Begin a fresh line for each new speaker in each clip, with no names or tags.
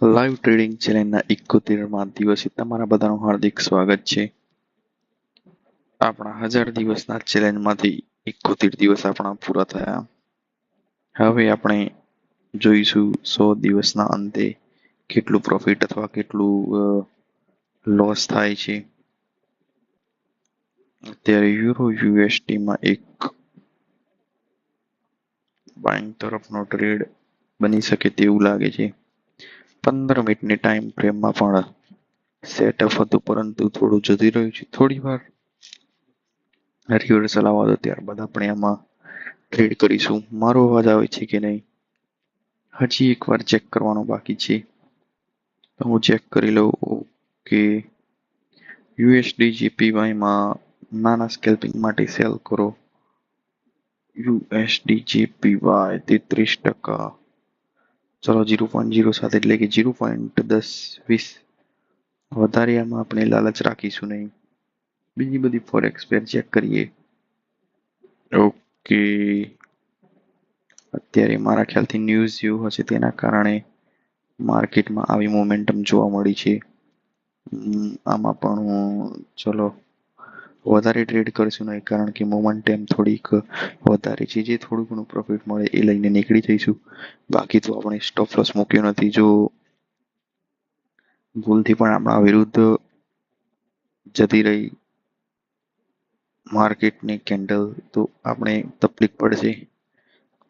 Live trading ચેલેન્જના એકોતેરમાં દિવસે તમારા બધાનું હાર્દિક સ્વાગત છે. આપણા હજાર દિવસના ચેલેન્જમાંથી એકોતેર દિવસ આપણા પૂરા થયા. હવે આપણે જોઈશું સો દિવસના અંતે કેટલું પ્રોફિટ અથવા કેટલું લોસ થાય છે. અત્યારે યુરો યુએસટીમાં એક બાઇંગ તરફનો ટ્રેડ બની શકે તેવું લાગે છે. પંદર મિનિટની ટાઈમ ફ્રેમમાં પણ સેટઅપ હતું, પરંતુ થોડું જતી રહ્યું છે. થોડી વાર રિવર્સલ આવવા દો, ત્યારબાદ આપણે આમાં ટ્રેડ કરીશું. મારો અવાજ આવે છે કે નહીં? હજી એકવાર ચેક કરવાનો બાકી છે. તો હું ચેક કરી લઉં કે યુએસડી જીપીવાયમાં નાના સ્કેલ્પિંગ માટે સેલ કરો. યુએસડી જીપીવાય તેત્રીસ ટકા. ચલો જીરો પોઈન્ટ જીરો સાથે એટલે કે જીરો પોઈન્ટ દસ વીસ. વધારે આમાં આપણે લાલચ રાખીશું નહીં. બીજી બધી ફોરેક્સ પેર ચેક કરીએ. ઓકે અત્યારે મારા ખ્યાલથી ન્યૂઝ જેવું હશે તેના કારણે માર્કેટમાં આવી મોમેન્ટમ જોવા મળી છે. આમાં પણ ચલો વધારે ટ્રેડ કરશું નહીં, કારણ કે મોમેન્ટમ થોડીક વધારે છે. જે થોડું ઘણું પ્રોફિટ મળે એ લઈને નીકળી જઈશું. બાકી તો આપણે સ્ટોપ લોસ મૂક્યો નથી. જો ભૂલથી પણ આપણા વિરુદ્ધ જતી રહી માર્કેટની કેન્ડલ તો આપણે તકલીફ પડશે.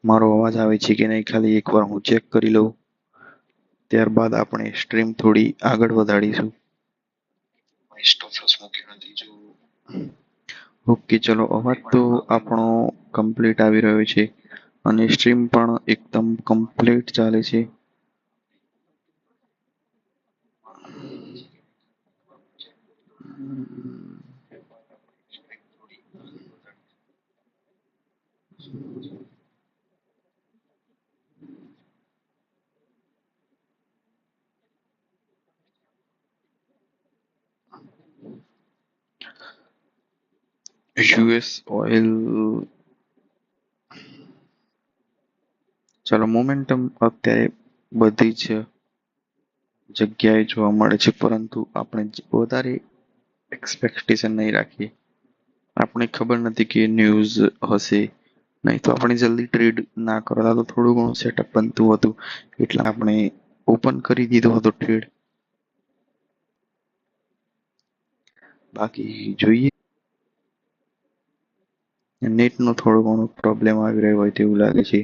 મારો અવાજ આવે છે કે નહીં? ખાલી એકવાર હું ચેક કરી લઉં. ત્યારબાદ આપણે સ્ટ્રીમ થોડી આગળ વધારીશું. સ્ટોપ લોસ મૂક્યો નથી. જો ઓકે, ચલો, અવાજ તો આપણો કમ્પ્લીટ આવી રહ્યો છે અને સ્ટ્રીમ પણ એકદમ કમ્પ્લીટ ચાલે છે. યુએસ ઓઇલ ચાલો મોમેન્ટમ અત્યારે બધી જ જગ્યાએ જોવા મળે છે, પરંતુ આપણે વધારે એક્સપેક્ટેશન નહીં રાખીએ. આપણે ખબર નથી કે ન્યૂઝ હશે નહીં, તો આપણે જલ્દી ટ્રેડ ના કરતા તો થોડું ઘણું સેટઅપ બનતું હતું, એટલે આપણે ઓપન કરી દીધો હતો ટ્રેડ બાકી જોઈએ નેટનો થોડો ઘણો પ્રોબ્લેમ આવી રહ્યો હોય તેવું લાગે છે.